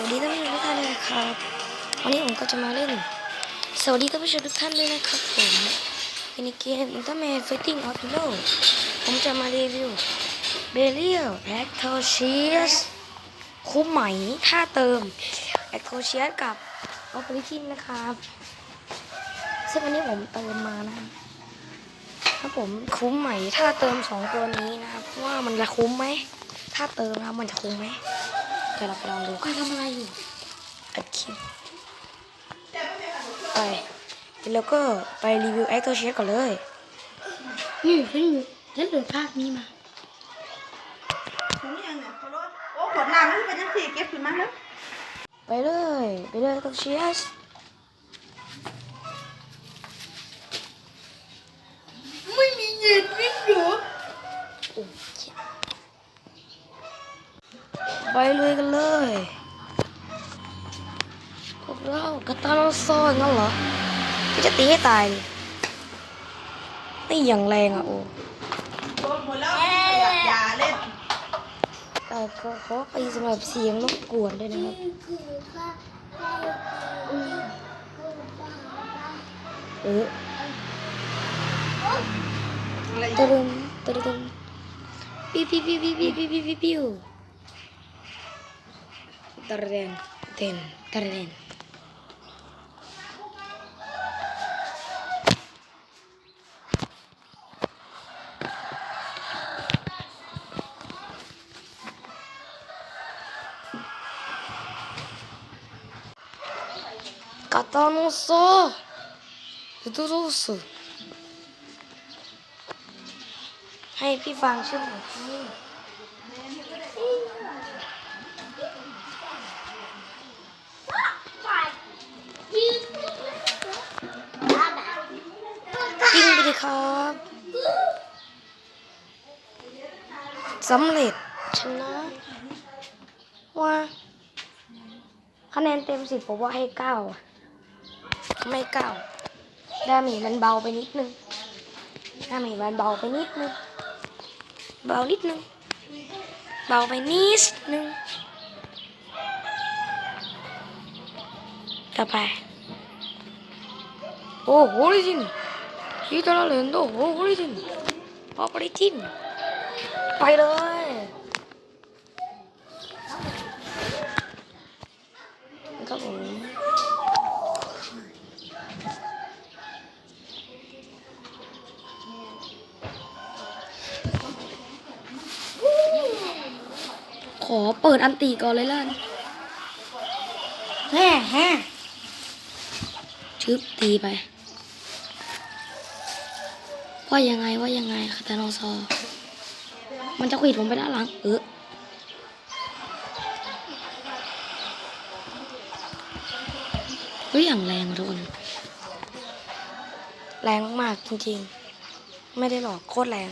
วัสดีท่านผู้ชมทุกท่านเลยนะครับ วันนี้ผมก็จะมาเล่น สวัสดีท่านผู้ชมทุกท่านด้วยนะครับผมในเกม Ultimate Fighting o u t l a w ผมจะมารีวิว b e l i a l a c t o c i u s คุ้มไหมถ้าเติม a c t o c i u s กับ o p e r a t i n นะครับ ซึ่งอันนี้ผมเติมมานะครับครับผมคุ้มไหมถ้าเติมสองตัวนี้นะครับว่ามันจะคุ้มไหมถ้าเติมแล้วมันจะคุ้มไหม ดี๋ยวเราไปลองดูกันทำอะไรอยู่อัดคลิปไปแล้วก็ไปรีวิวแอคตัวเชียก่อนเลยนี่ฉันฉันเหลือภาคนี้มาถุงยังเนี่ยขอโทษโอ้ขวดน้ำมันเป็นยังสี่เก็บขึ้นมาแล้วไปเลยไปเลยตัวเชียสไม่มีเย็นวิ่งหนู ไปเลยกันเลยพวกเรากระตาลซอนงั้นเหรอพี่จะตีให้ตายเลยนี่อย่างแรงอะโอ้โดนหมดแล้วอย่าเล่นแต่ก็ขอไปสำหรับเสียงรบกวนด้วยนะครับเอออะไรตะลึงตะลึงปิ้วปิ้วปิ้วปิ้วปิ้วปิ้วปิ้ว Terden, ten, terden. Kata nusa, itu nusa. Hai, pi bang, siapa? สำเร็จชนะว่าคะแนนเต็มสิบผมว่าให้เก้าอะไม่เก้าดาเมีมันเบาไปนิดนึงดาเมีมันเบาไปนิดนึง เบานิดนึง เบาไปนิดนึง ต่อไป โอ้โหลิจิน ที่ตลาดเลนโดโอ้โหลิจินพอปริจินไปเลยครับผมขอเปิดอันตีก่อนเลยล่ะแฮ่แฮ่ชึบตีไป ว่ายังไงว่ายังไงคาตาโนซอมันจะขวิดผมไปด้านหลังเออเฮ้ยอย่างแรงทุกคนแรงมากจริงๆ ไม่ได้หลอกโคตรแรง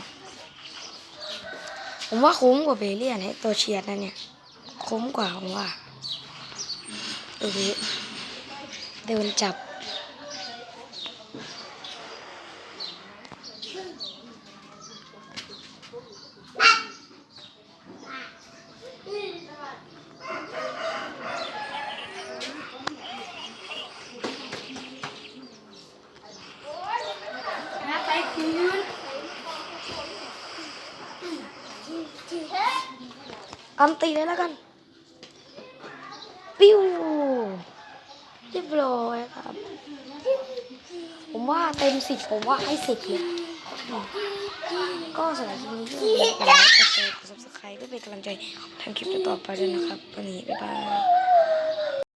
ผมว่าคุ้มกว่าเบเลียนให้ตัวเชียร์นะเนี่ย คุ้มกว่าผมว่าเออเดินจับ นะไปคืน อันตีเลยแล้วกัน ปิ้วเรียบร้อยครับ ผมว่าเต็มสิบผมว่าให้สิบเลยก็สำหรับคลิปนี้ก็อย่าลืมกดไลค์กดแชร์กด subscribe เพื่อเป็นกำลังใจทำคลิปต่อไปด้วยนะครับ วันนี้ บ๊ายบาย